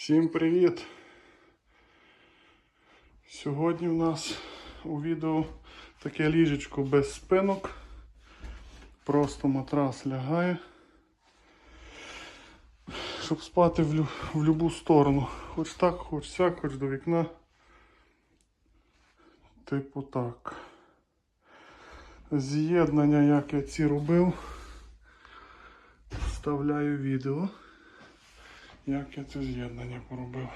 Всім привіт! Сьогодні у нас у відео таке ліжечко без спинок. Просто матрас лягає. Щоб спати в, лю- в любу сторону. Хоч так, хоч сяк, хоч до вікна. Типу так. З'єднання, як я ці робив, вставляю відео як я це з'єднання поробив.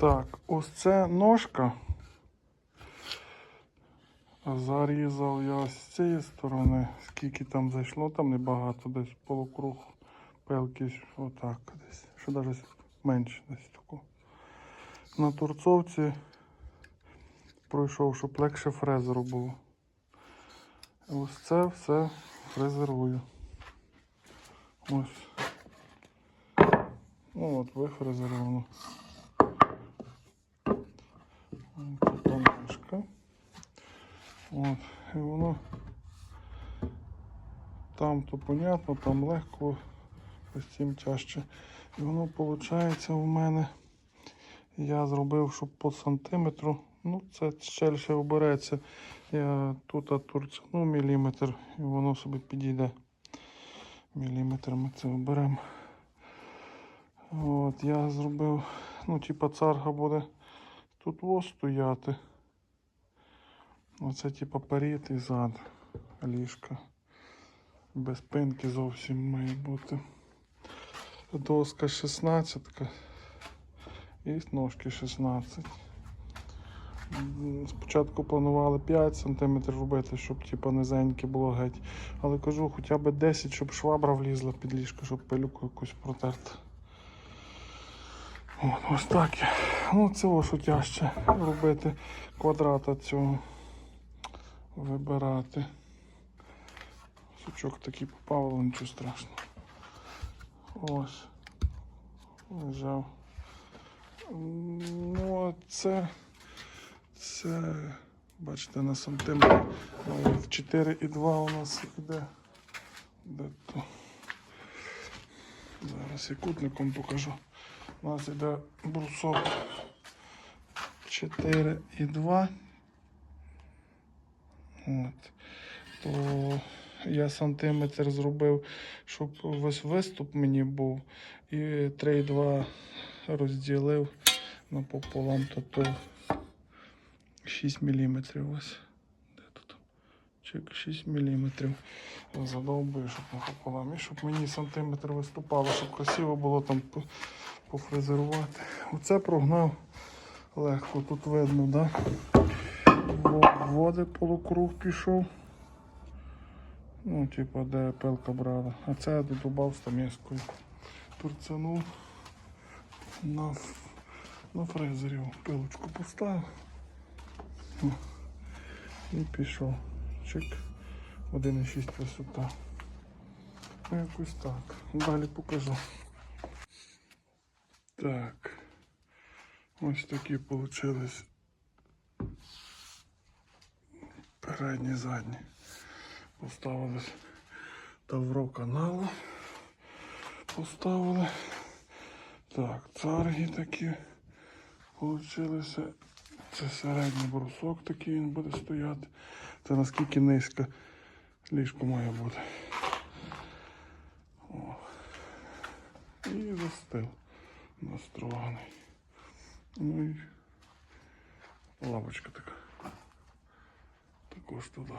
Так, ось це ножка. Зарізав я з цієї сторони, скільки там зайшло, там небагато, десь полукруг пилки, отак десь. Що навіть менше десь тако. На торцовці пройшов, щоб легше фрезеру було. Ось це все фрезерую. Ось. Ну от, вифрезеровано. Така мишка. От. І воно там то понятно, там легко, ось цим тяжче. І воно виходить у мене. Я зробив, щоб по сантиметру. Ну, це щельше обереться. Я тут турцяну міліметр і воно собі підійде міліметр ми це оберемо. От, я зробив, ну, типа царга буде тут ось стояти. Оце типа перед і зад ліжка. Без пинки зовсім має бути. Доска 16 і ножки 16. Спочатку планували 5 см робити, щоб типа низеньке було геть. Але кажу, хоча б 10, щоб швабра влізла під ліжко, щоб пилюку якусь протерти. От, ось так. Ну, це ось тяжче робити квадрата цього вибирати. Сучок такий попав, але нічого страшного. Ось. Лежав. Ну, а це. Це, бачите, на сантиметр. В 4,2 у нас іде. Де то? Зараз я кутником покажу. У нас іде брусок 4,2. От. То я сантиметр зробив, щоб весь виступ мені був. І 3,2 розділив напополам, то то 6 мм ось. Де тут? Чек 6 мм. Задовбую, щоб напополам. І щоб мені сантиметр виступало, щоб красиво було там пофрезерувати. Оце прогнав легко, тут видно, да? Во- Води полукруг пішов. Ну, типа, де пилка брала. А це я додавав стамескою. Турцянув на, на фрезері пилочку поставив. І пішов. Чик. 1,6 висота. Ну, якось так. Далі покажу. Так. Ось такі получились передні задні. Поставили тавро каналу. Поставили. Так, царги такі получилися. Це середній брусок такий він буде стояти. Це наскільки низько ліжко має бути. О. І застил настроганий. Ну і лавочка така. Також туди.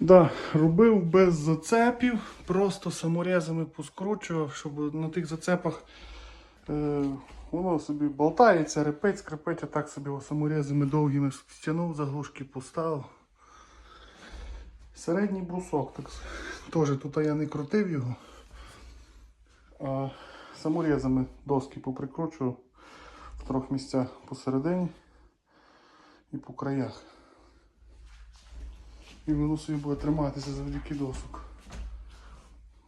Да, робив без зацепів, просто саморезами поскручував, щоб на тих зацепах е, воно собі болтається, репить, скрипить, а так собі саморезами довгими стягнув, заглушки поставив. Середній брусок, так теж тут я не крутив його, а саморезами доски поприкручував в трьох місцях посередині і по краях. І воно собі буде триматися завдяки досок.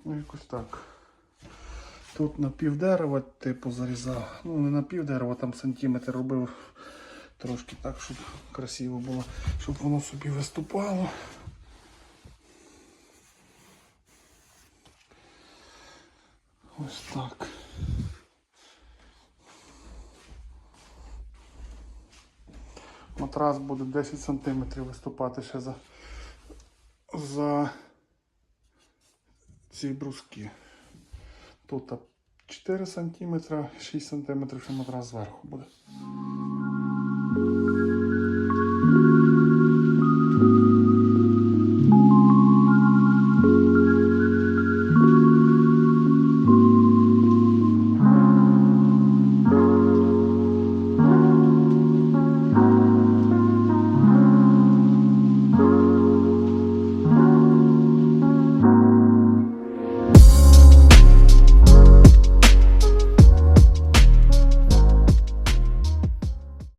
Ну якось так. Тут на пів дерева типу зарізав. Ну не на пів дерева, там сантиметр робив Трошки так, щоб красиво було, щоб воно собі виступало. Ось так. Матрас буде 10 см виступати ще за, за ці бруски. Тут 4 см, 6 см ще матрас зверху буде.